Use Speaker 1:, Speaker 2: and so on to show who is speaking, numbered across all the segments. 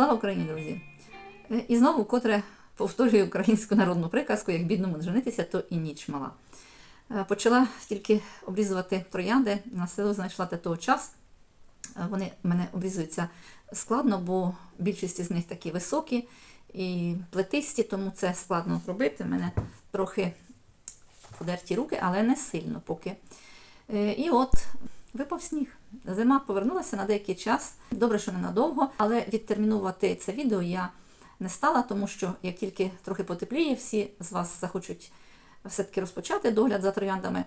Speaker 1: Слава Україні, друзі! Е, І знову котре повторюю українську народну приказку, як бідному женитися, то і ніч мала. Е, Почала тільки обрізувати троянди, на силу знайшла для того час. Е, Вони мене обрізуються складно, бо більшість з них такі високі і плетисті, тому це складно зробити. Мене трохи подерті руки, але не сильно поки. І от випав сніг. Зима повернулася на деякий час. Добре, що ненадовго, але відтермінувати це відео я не стала, тому що як тільки трохи потепліє, всі з вас захочуть все-таки розпочати догляд за трояндами.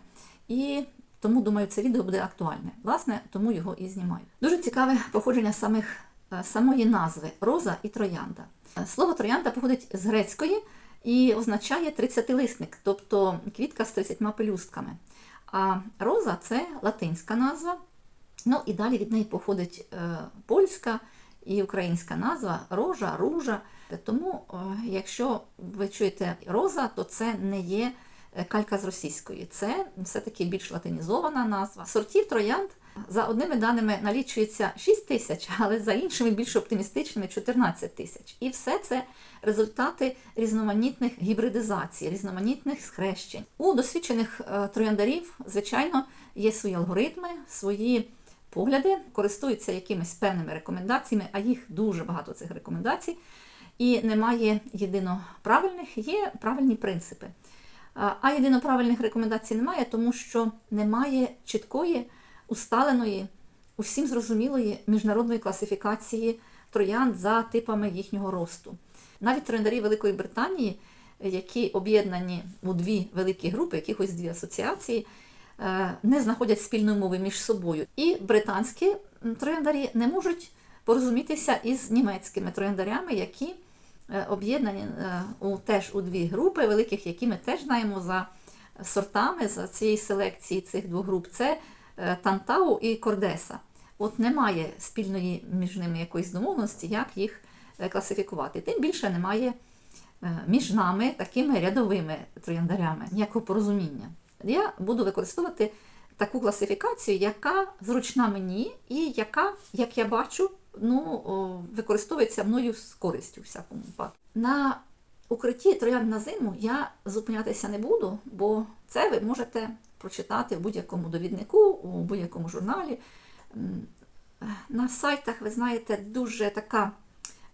Speaker 1: І тому, думаю, це відео буде актуальне. Власне, тому його і знімаю. Дуже цікаве походження самих, е, самої назви роза і троянда. Е, Слово троянда походить з грецької і означає тридцятилисник, тобто квітка з 30 пелюстками. А роза це латинська назва. Ну і далі від неї походить е, польська і українська назва рожа, ружа. Тому, е, якщо ви чуєте роза, то це не є е, калька з російської. Це все-таки більш латинізована назва. Сортів троянд за одними даними налічується 6 тисяч, але за іншими більш оптимістичними 14 тисяч. І все це результати різноманітних гібридизацій, різноманітних схрещень. У досвідчених трояндарів, звичайно, є свої алгоритми, свої погляди, користуються якимись певними рекомендаціями, а їх дуже багато цих рекомендацій. І немає єдино правильних, є правильні принципи. А єдино правильних рекомендацій немає, тому що немає чіткої, усталеної, усім зрозумілої міжнародної класифікації троянд за типами їхнього росту. Навіть трояндарі Великої Британії, які об'єднані у дві великі групи, якихось дві асоціації, не знаходять спільної мови між собою. І британські трояндарі не можуть порозумітися із німецькими трояндарями, які е, об'єднані е, у, теж у дві групи великих, які ми теж знаємо за сортами за цієї селекції цих двох груп. Це е, Тантау і Кордеса. От немає спільної між ними якоїсь домовленості, як їх е, класифікувати. Тим більше немає е, між нами такими рядовими трояндарями, ніякого порозуміння. Я буду використовувати таку класифікацію, яка зручна мені і яка, як я бачу, ну, використовується мною з користю всякому випадку. На укритті троянд на зиму я зупинятися не буду, бо це ви можете прочитати в будь-якому довіднику, у будь-якому журналі. На сайтах, ви знаєте, дуже така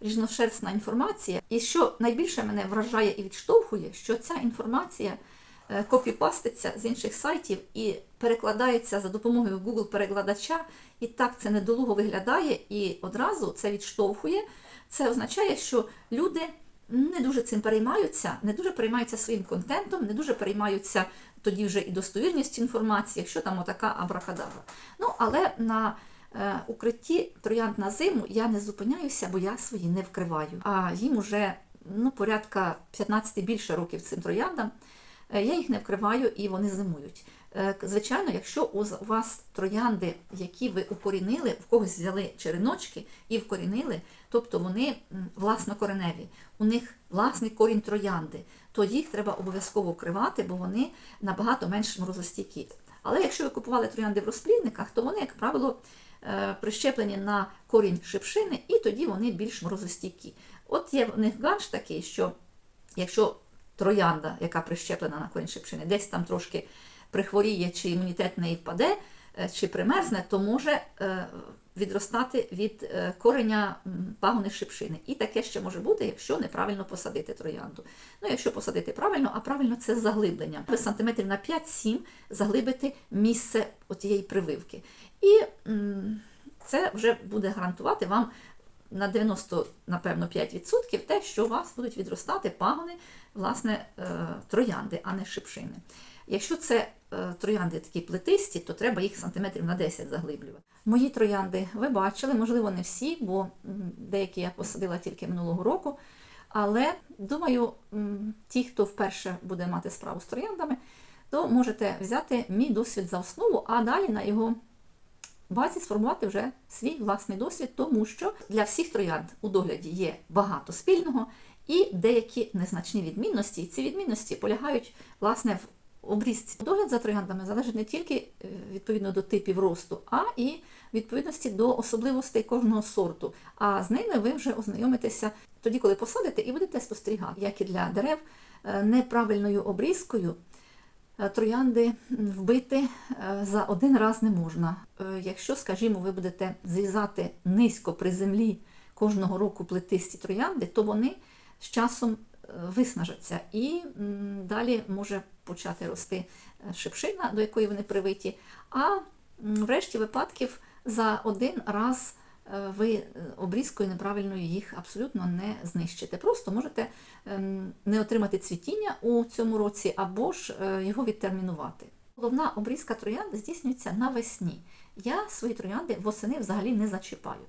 Speaker 1: різношерстна інформація. І що найбільше мене вражає і відштовхує, що ця інформація копіпаститься з інших сайтів і перекладається за допомогою Google перекладача, і так це недолуго виглядає, і одразу це відштовхує. Це означає, що люди не дуже цим переймаються, не дуже переймаються своїм контентом, не дуже переймаються тоді вже і достовірністю інформації, якщо там отака абракадабра. Ну, але на е, укритті троянд на зиму я не зупиняюся, бо я свої не вкриваю. А їм уже ну, порядка 15 більше років цим трояндам. Е, Я їх не вкриваю і вони зимують. Е, Звичайно, якщо у вас троянди, які ви укорінили, в когось взяли череночки і вкорінили, тобто вони власнокореневі, у них власний корінь троянди, то їх треба обов'язково вкривати, бо вони набагато менш морозостійкі. Але якщо ви купували троянди в розплідниках, то вони, як правило, е, прищеплені на корінь шипшини, і тоді вони більш морозостійкі. От є в них ганш такий, що якщо троянда, яка прищеплена на корінь шипшини, десь там трошки прихворіє, чи імунітет в неї впаде, е, чи примерзне, то може е, відростати від е, кореня пагони шипшини. І таке ще може бути, якщо неправильно посадити троянду. Ну, якщо посадити правильно, а правильно це з заглибленням. Сантиметрів на 5-7 заглибити місце тієї прививки. І це вже буде гарантувати вам на 90, напевно, 5% те, що у вас будуть відростати пагони, власне, е, троянди, а не шипшини. Якщо це е, троянди такі плетисті, то треба їх сантиметрів на 10 заглиблювати. Мої троянди ви бачили, можливо, не всі, бо деякі я посадила тільки минулого року. Але думаю, ті, хто вперше буде мати справу з трояндами, то можете взяти мій досвід за основу, а далі на його базі сформувати вже свій власний досвід, тому що для всіх троянд у догляді є багато спільного і деякі незначні відмінності. І ці відмінності полягають власне в обрізці. Догляд за трояндами залежить не тільки е, відповідно до типів росту, а і відповідності до особливостей кожного сорту. А з ними ви вже ознайомитеся тоді, коли посадите, і будете спостерігати, як і для дерев е, неправильною обрізкою. е, Троянди вбити за один раз не можна. Якщо, скажімо, ви будете зрізати низько при землі кожного року плетисті троянди, то вони з часом е, виснажаться і далі може почати рости е, шипшина, до якої вони привиті. А м, врешті випадків за один раз е, ви обрізкою неправильною їх абсолютно не знищите. Просто можете ем, не отримати цвітіння у цьому році або ж його відтермінувати. Головна обрізка троянд здійснюється навесні. Я свої троянди восени взагалі не зачіпаю.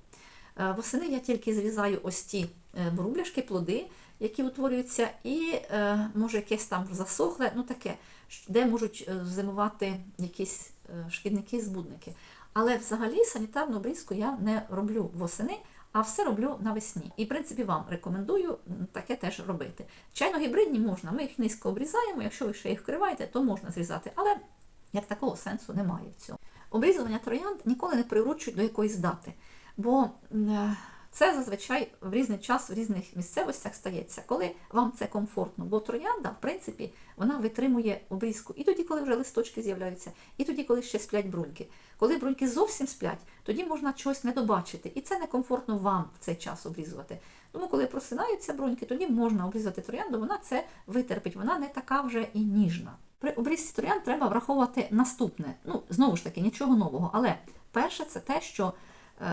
Speaker 1: Е, Восени я тільки зрізаю ось ті е, брубляшки, плоди, які утворюються, і е, може якесь там засохле, ну таке, де можуть е, зимувати якісь е, шкідники-збудники. Але взагалі санітарну обрізку я не роблю восени, а все роблю навесні. І, в принципі, вам рекомендую таке теж робити. Чайно гібридні можна, ми їх низько обрізаємо, якщо ви ще їх вкриваєте, то можна зрізати. Але як такого сенсу немає в цьому. Обрізування троянд ніколи не приручують до якоїсь дати, бо е, це зазвичай в різний час в різних місцевостях стається, коли вам це комфортно. Бо троянда, в принципі, вона витримує обрізку і тоді, коли вже листочки з'являються, і тоді, коли ще сплять бруньки. Коли бруньки зовсім сплять, тоді можна чогось не добачити, і це некомфортно вам в цей час обрізувати. Тому, коли просинаються бруньки, тоді можна обрізати троянду, вона це витерпить, вона не така вже і ніжна. При обрізці троянд треба враховувати наступне. Ну, знову ж таки, нічого нового. Але перше, це те, що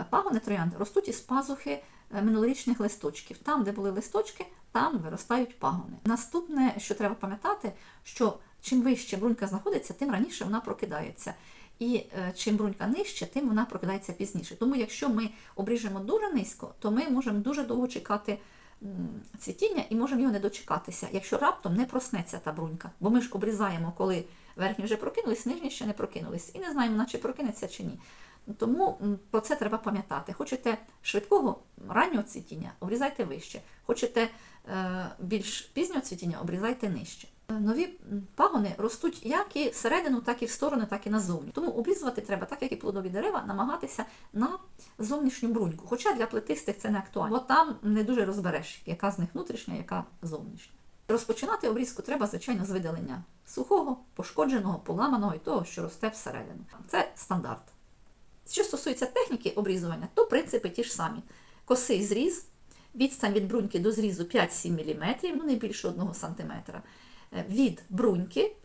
Speaker 1: пагони троянд ростуть із пазухи е, минулорічних листочків. Там, де були листочки, там виростають пагони. Наступне, що треба пам'ятати, що чим вище брунька знаходиться, тим раніше вона прокидається. І е, чим брунька нижче, тим вона прокидається пізніше. Тому якщо ми обріжемо дуже низько, то ми можемо дуже довго чекати цвітіння і можемо його не дочекатися, якщо раптом не проснеться та брунька. Бо ми ж обрізаємо, коли верхні вже прокинулись, нижні ще не прокинулись. І не знаємо, наче прокинеться чи ні. Тому про це треба пам'ятати. Хочете швидкого раннього цвітіння, обрізайте вище. Хочете е, більш пізнього цвітіння, обрізайте нижче. Е, Нові пагони ростуть як і всередину, так і в сторони, так і назовні. Тому обрізувати треба, так як і плодові дерева, намагатися на зовнішню бруньку. Хоча для плетистих це не актуально, бо там не дуже розбереш, яка з них внутрішня, яка зовнішня. Розпочинати обрізку треба, звичайно, з видалення сухого, пошкодженого, поламаного і того, що росте всередину. Це стандарт. Що стосується техніки обрізування, то принципи ті ж самі. Косий зріз, відстань від бруньки до зрізу 5-7 мм, ну не більше 1 см, е, від бруньки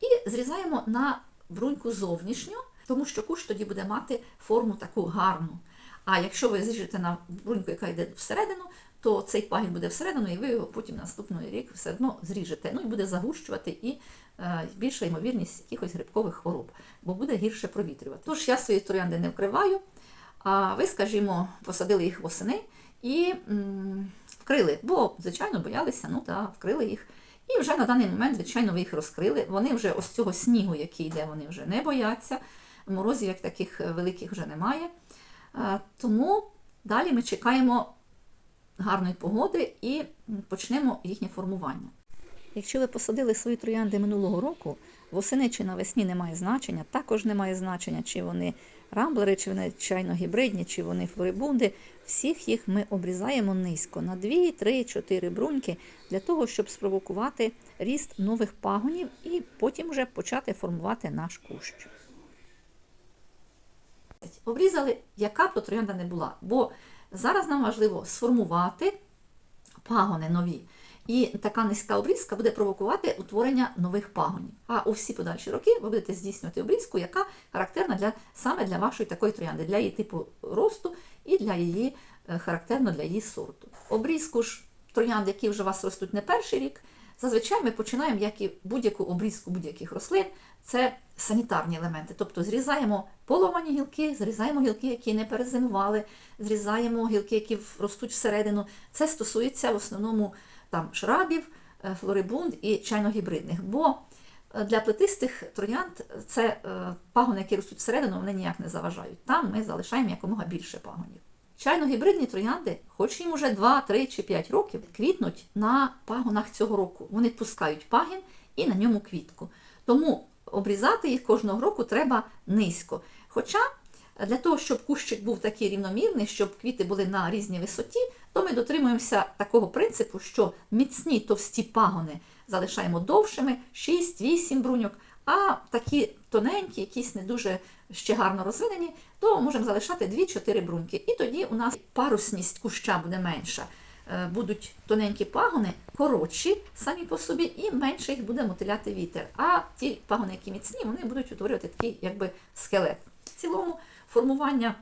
Speaker 1: і зрізаємо на бруньку зовнішню, тому що куш тоді буде мати форму таку гарну. А якщо ви зріжете на бруньку, яка йде всередину, то цей пагін буде всередину, і ви його потім наступний рік все одно зріжете. Ну і буде загущувати і е, більша ймовірність якихось грибкових хвороб, бо буде гірше провітрювати. Тож я свої троянди не вкриваю, а ви, скажімо, посадили їх восени і м, вкрили, бо, звичайно, боялися, ну та вкрили їх. І вже на даний момент, звичайно, ви їх розкрили. Вони вже ось цього снігу, який йде, вони вже не бояться. Морозів як таких е, великих вже немає. Е, Тому далі ми чекаємо гарної погоди і почнемо їхнє формування. Якщо ви посадили свої троянди минулого року, восени чи навесні немає значення, також немає значення, чи вони рамблери, чи вони чайно гібридні, чи вони флорибунди. Всіх їх ми обрізаємо низько на 2, 3, 4 бруньки для того, щоб спровокувати ріст нових пагонів і потім вже почати формувати наш кущ. Обрізали, яка б то троянда не була, бо зараз нам важливо сформувати пагони нові. І така низька обрізка буде провокувати утворення нових пагонів. А у всі подальші роки ви будете здійснювати обрізку, яка характерна для саме для вашої такої троянди, для її типу росту і для її е, характерно для її сорту. Обрізку ж троянд, які вже у вас ростуть не перший рік, зазвичай ми починаємо, як і будь-яку обрізку будь-яких рослин, це санітарні елементи. Тобто зрізаємо поломані гілки, зрізаємо гілки, які не перезимували, зрізаємо гілки, які ростуть всередину. Це стосується в основному там шрабів, е, флорибунд і чайно-гібридних. Бо е, для плетистих троянд це е, пагони, які ростуть всередину, вони ніяк не заважають. Там ми залишаємо якомога більше пагонів. Чайно-гібридні троянди, хоч їм уже 2, 3 чи 5 років, квітнуть на пагонах цього року. Вони пускають пагін і на ньому квітку. Тому обрізати їх кожного року треба низько. Хоча для того, щоб кущик був такий рівномірний, щоб квіти були на різній висоті, то ми дотримуємося такого принципу, що міцні товсті пагони залишаємо довшими, 6-8 бруньок, а такі тоненькі, якісь не дуже ще гарно розвинені, то можемо залишати 2-4 бруньки. І тоді у нас парусність куща буде менша. Е, Будуть тоненькі пагони, коротші самі по собі, і менше їх буде мотиляти вітер. А ті пагони, які міцні, вони будуть утворювати такий якби скелет. В цілому формування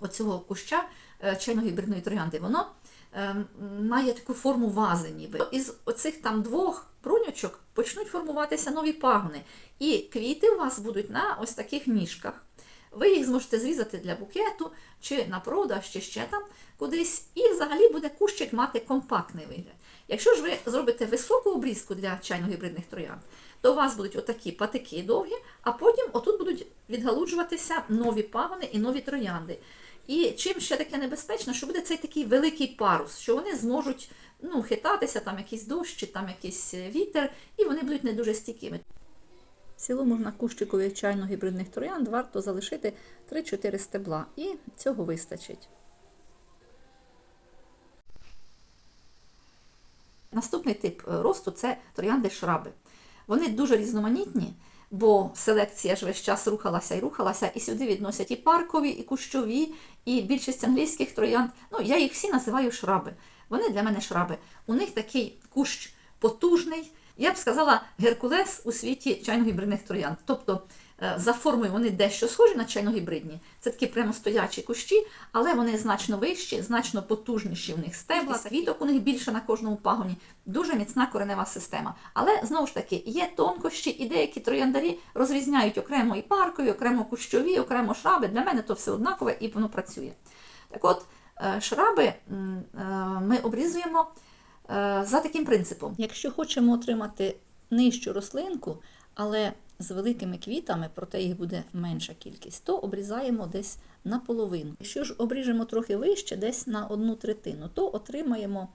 Speaker 1: оцього куща е, чайно-гібридної троянди, воно е, має таку форму вази, ніби. Із оцих там двох бруньочок почнуть формуватися нові пагони. І квіти у вас будуть на ось таких ніжках. Ви їх зможете зрізати для букету, чи на продаж, чи ще там кудись, і взагалі буде кущик мати компактний вигляд. Якщо ж ви зробите високу обрізку для чайно-гібридних троянд, то у вас будуть отакі патики довгі, а потім отут будуть відгалуджуватися нові пагони і нові троянди. І чим ще таке небезпечно, що буде цей такий великий парус, що вони зможуть ну, хитатися, там якийсь дощ, чи там якийсь е, вітер, і вони будуть не дуже стійкими. В цілому на кущикові чайно-гібридних троянд варто залишити 3-4 стебла, і цього вистачить. Наступний тип е, росту це троянди шраби. Вони дуже різноманітні, бо селекція ж весь час рухалася і рухалася, і сюди відносять і паркові, і кущові, і більшість англійських троянд. Ну, я їх всі називаю шраби. Вони для мене шраби. У них такий кущ потужний. Я б сказала, геркулес у світі чайно-гібридних троянд. Тобто е, за формою вони дещо схожі на чайно-гібридні. Це такі прямо стоячі кущі, але вони значно вищі, значно потужніші в них стебла, квіток у них більше на кожному пагоні. Дуже міцна коренева система. Але знову ж таки є тонкощі, і деякі трояндарі розрізняють окремо і паркові, окремо кущові, окремо шраби. Для мене то все однакове і воно працює. Так от, шраби е, ми обрізуємо е, за таким принципом. Якщо хочемо отримати нижчу рослинку, але з великими квітами, проте їх буде менша кількість, то обрізаємо десь наполовину. Якщо ж обріжемо трохи вище, десь на одну третину, то отримаємо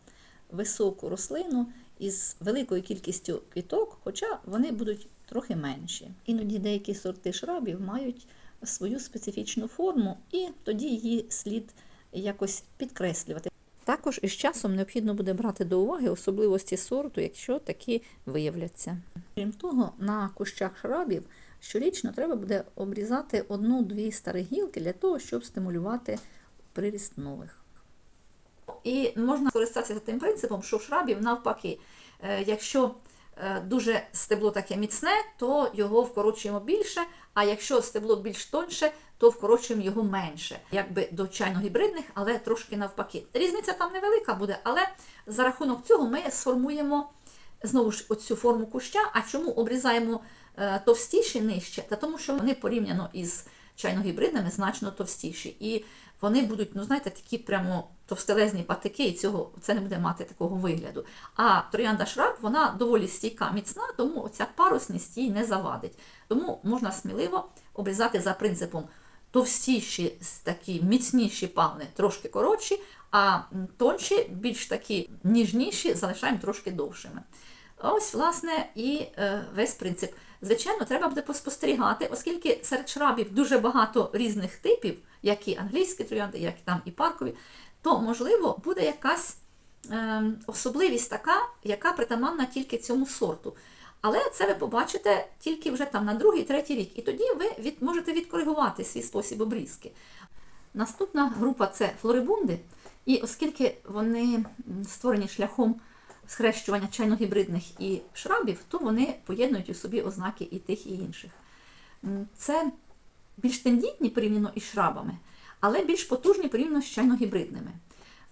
Speaker 1: високу рослину із великою кількістю квіток, хоча вони будуть трохи менші. Іноді деякі сорти шрабів мають свою специфічну форму, і тоді її слід якось підкреслювати. Також із часом необхідно буде брати до уваги особливості сорту, якщо такі виявляться. Крім того, на кущах шрабів щорічно треба буде обрізати одну-дві старі гілки для того, щоб стимулювати приріст нових. І можна скористатися тим принципом, що в шрабів навпаки, е, якщо дуже стебло таке міцне, то його вкорочуємо більше, а якщо стебло більш тоньше, то вкорочуємо його менше, якби до чайно-гібридних, але трошки навпаки. Різниця там невелика буде, але за рахунок цього ми сформуємо знову ж оцю форму куща. А чому обрізаємо е, товстіші нижче? Та тому, що вони порівняно із чайно-гібридними значно товстіші. І вони будуть, ну знаєте, такі прямо товстелезні патики, і цього це не буде мати такого вигляду. А троянда шраб, вона доволі стійка, міцна, тому оця парусність їй не завадить. Тому можна сміливо обрізати за принципом товстіші, такі міцніші пагони, трошки коротші, а тонші, більш такі ніжніші, залишаємо трошки довшими. Ось, власне, і е, весь принцип. Звичайно, треба буде поспостерігати, оскільки серед шрабів дуже багато різних типів, як і англійські троянди, як і там і паркові, то, можливо, буде якась е, особливість така, яка притаманна тільки цьому сорту. Але це ви побачите тільки вже там на другий, третій рік. І тоді ви від, можете відкоригувати свій спосіб обрізки. Наступна група це флорибунди. І оскільки вони створені шляхом схрещування чайно-гібридних і шрабів, то вони поєднують у собі ознаки і тих, і інших. Це більш тендітні порівняно із шрабами, але більш потужні порівняно з чайно-гібридними.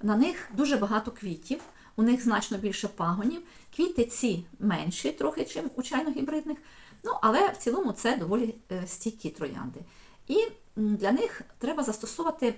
Speaker 1: На них дуже багато квітів, у них значно більше пагонів. Квіти ці менші трохи, ніж у чайно-гібридних, ну, але в цілому це доволі е, стійкі троянди. І для них треба застосовувати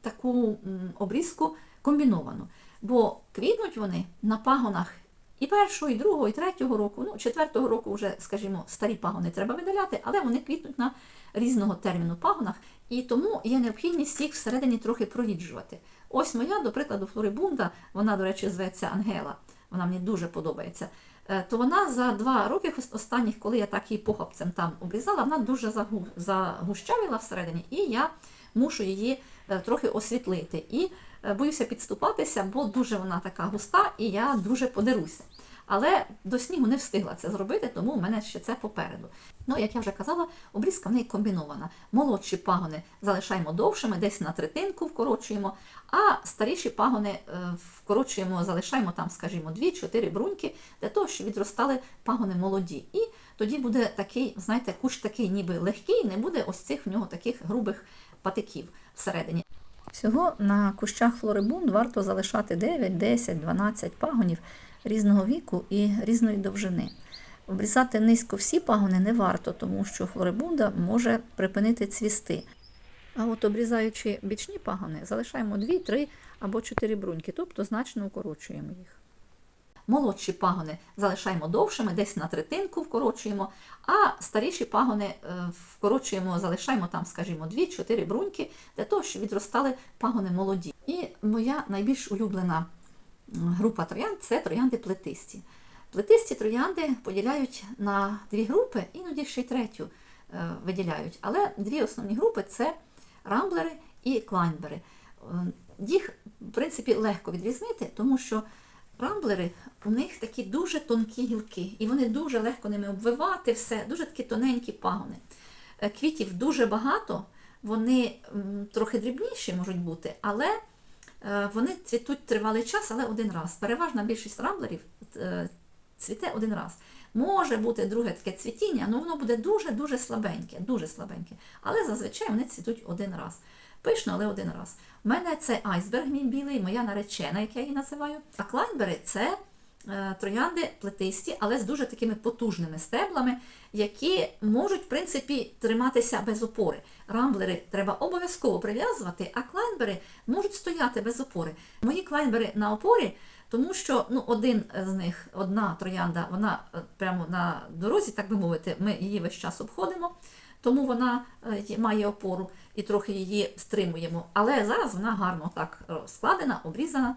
Speaker 1: таку обрізку комбіновану. Бо квітнуть вони на пагонах і першого, і другого, і третього року. Ну, четвертого року вже, скажімо, старі пагони треба видаляти, але вони квітнуть на різного терміну пагонах, і тому є необхідність їх всередині трохи проріджувати. Ось моя, до прикладу, флорибунда, вона, до речі, зветься Ангела. Вона мені дуже подобається. е, то вона за два роки останніх, коли я так її похапцем там обрізала, вона дуже загу- загущавіла всередині, і я мушу її е, трохи освітлити. І боюся підступатися, бо дуже вона така густа, і я дуже подеруся. Але до снігу не встигла це зробити, тому в мене ще це попереду. Ну, як я вже казала, обрізка в неї комбінована. Молодші пагони залишаємо довшими, десь на третинку вкорочуємо, а старіші пагони е, вкорочуємо, залишаємо там, скажімо, 2-4 бруньки для того, щоб відростали пагони молоді. І тоді буде такий, знаєте, кущ такий ніби легкий, не буде ось цих в нього таких грубих патиків всередині. Всього на кущах флорибунд варто залишати 9, 10, 12 пагонів різного віку і різної довжини. Обрізати низько всі пагони не варто, тому що флорибунда може припинити цвісти. А от обрізаючи бічні пагони, залишаємо 2, 3 або 4 бруньки, тобто значно укорочуємо їх. Молодші пагони залишаємо довшими, десь на третинку вкорочуємо, а старіші пагони е, вкорочуємо, залишаємо там, скажімо, 2-4 бруньки для того, щоб відростали пагони молоді. І моя найбільш улюблена група троянд це троянди плетисті. Плетисті троянди поділяють на дві групи, іноді ще й третю е, виділяють. Але дві основні групи це рамблери і клайнбери. Е, Їх, в принципі, легко відрізнити, тому що рамблери у них такі дуже тонкі гілки, і вони дуже легко ними обвивати все, дуже такі тоненькі пагони. Е, Квітів дуже багато, вони трохи дрібніші можуть бути, але е, вони цвітуть тривалий час, але один раз. Переважна більшість рамблерів е, цвіте один раз. Може бути друге таке цвітіння, але воно буде дуже-дуже слабеньке, дуже слабеньке. Але зазвичай вони цвітуть один раз. Пишно, але один раз. У мене це айсберг мій білий, моя наречена, як я її називаю. А клайнбери це е, троянди плетисті, але з дуже такими потужними стеблами, які можуть, в принципі, триматися без опори. Рамблери треба обов'язково прив'язувати, а клайнбери можуть стояти без опори. Мої клайнбери на опорі, тому що ну, один з них, одна троянда, вона е, прямо на дорозі, так би мовити, ми її весь час обходимо, тому вона е, має опору і трохи її стримуємо. Але зараз вона гарно так складена, обрізана.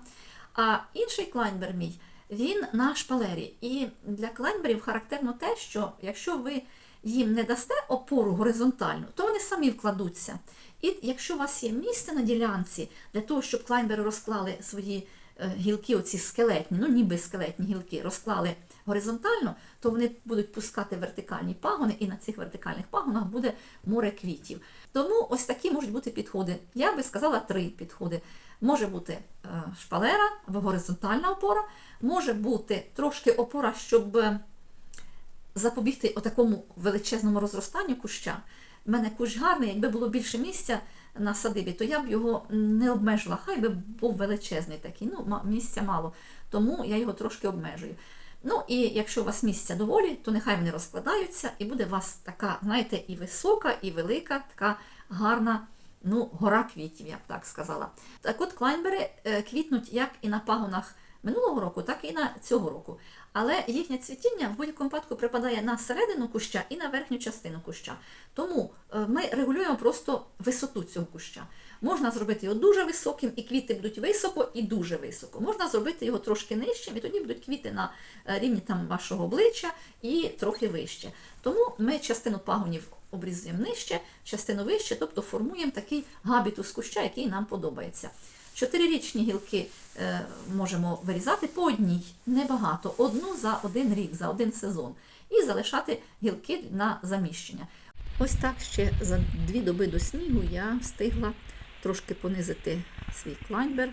Speaker 1: А інший клайнбер мій, він на шпалері. І для клайнберів характерно те, що якщо ви їм не дасте опору горизонтальну, то вони самі вкладуться. І якщо у вас є місце на ділянці для того, щоб клайнбери розклали свої е, гілки, оці скелетні, ну ніби скелетні гілки, розклали горизонтально, то вони будуть пускати вертикальні пагони, і на цих вертикальних пагонах буде море квітів. Тому ось такі можуть бути підходи. Я би сказала три підходи. Може бути е, шпалера або горизонтальна опора, може бути трошки опора, щоб е, запобігти отакому величезному розростанню куща. У мене кущ гарний, якби було більше місця на садибі, то я б його не обмежила. Хай би був величезний такий, ну, місця мало, тому я його трошки обмежую. Ну і якщо у вас місця доволі, то нехай вони розкладаються, і буде у вас така, знаєте, і висока, і велика, така гарна ну, гора квітів, я б так сказала. Так от клайнбери е, квітнуть як і на пагонах минулого року, так і на цього року. Але їхнє цвітіння в будь-якому випадку припадає на середину куща і на верхню частину куща. Тому е, ми регулюємо просто висоту цього куща. Можна зробити його дуже високим, і квіти будуть високо і дуже високо. Можна зробити його трошки нижчим, і тоді будуть квіти на е, рівні там вашого обличчя і трохи вище. Тому ми частину пагонів обрізуємо нижче, частину вище, тобто формуємо такий габітус куща, який нам подобається. Чотирирічні гілки е, можемо вирізати по одній, небагато, одну за один рік, за один сезон, і залишати гілки на заміщення. Ось так ще за дві доби до снігу я встигла трошки понизити свій клайнбер.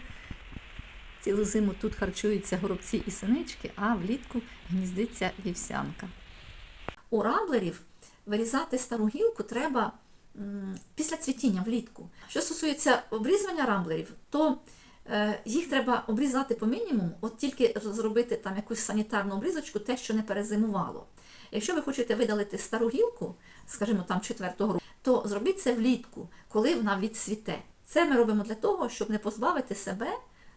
Speaker 1: Цілу зиму тут харчуються горобці і синички, а влітку гніздиться вівсянка. У рамблерів вирізати стару гілку треба після цвітіння влітку. Що стосується обрізування рамблерів, то е, їх треба обрізати по мінімуму, от тільки зробити там якусь санітарну обрізочку, те, що не перезимувало. Якщо ви хочете видалити стару гілку, скажімо там четвертого року, то зробіть це влітку, коли вона відцвіте. Це ми робимо для того, щоб не позбавити себе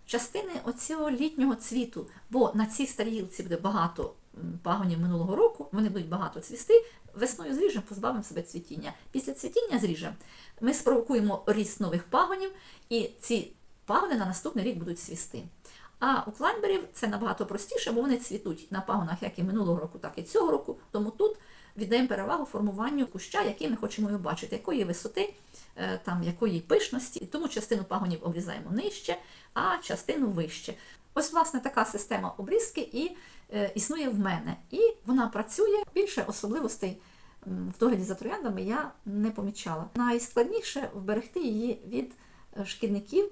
Speaker 1: частини оцього літнього цвіту, бо на цій старій гілці буде багато пагонів минулого року, вони будуть багато цвісти. Весною зріжемо, позбавимо себе цвітіння. Після цвітіння зріжемо, ми спровокуємо ріст нових пагонів, і ці пагони на наступний рік будуть цвісти. А у клаймберів це набагато простіше, бо вони цвітуть на пагонах як і минулого року, так і цього року. Тому тут віддаємо перевагу формуванню куща, який ми хочемо його бачити, якої висоти, е, там, якої пишності. Тому частину пагонів обрізаємо нижче, а частину вище. Ось, власне, така система обрізки і е, існує в мене. І вона працює. Більше особливостей в догляді за трояндами я не помічала. Найскладніше вберегти її від е, шкідників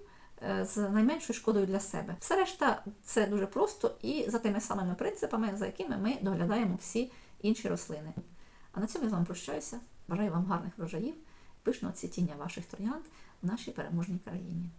Speaker 1: е, з найменшою шкодою для себе. Все решта це дуже просто і за тими самими принципами, за якими ми доглядаємо всі інші рослини. А на цьому я з вами прощаюся. Бажаю вам гарних врожаїв, пишного цвітіння ваших троянд в нашій переможній країні.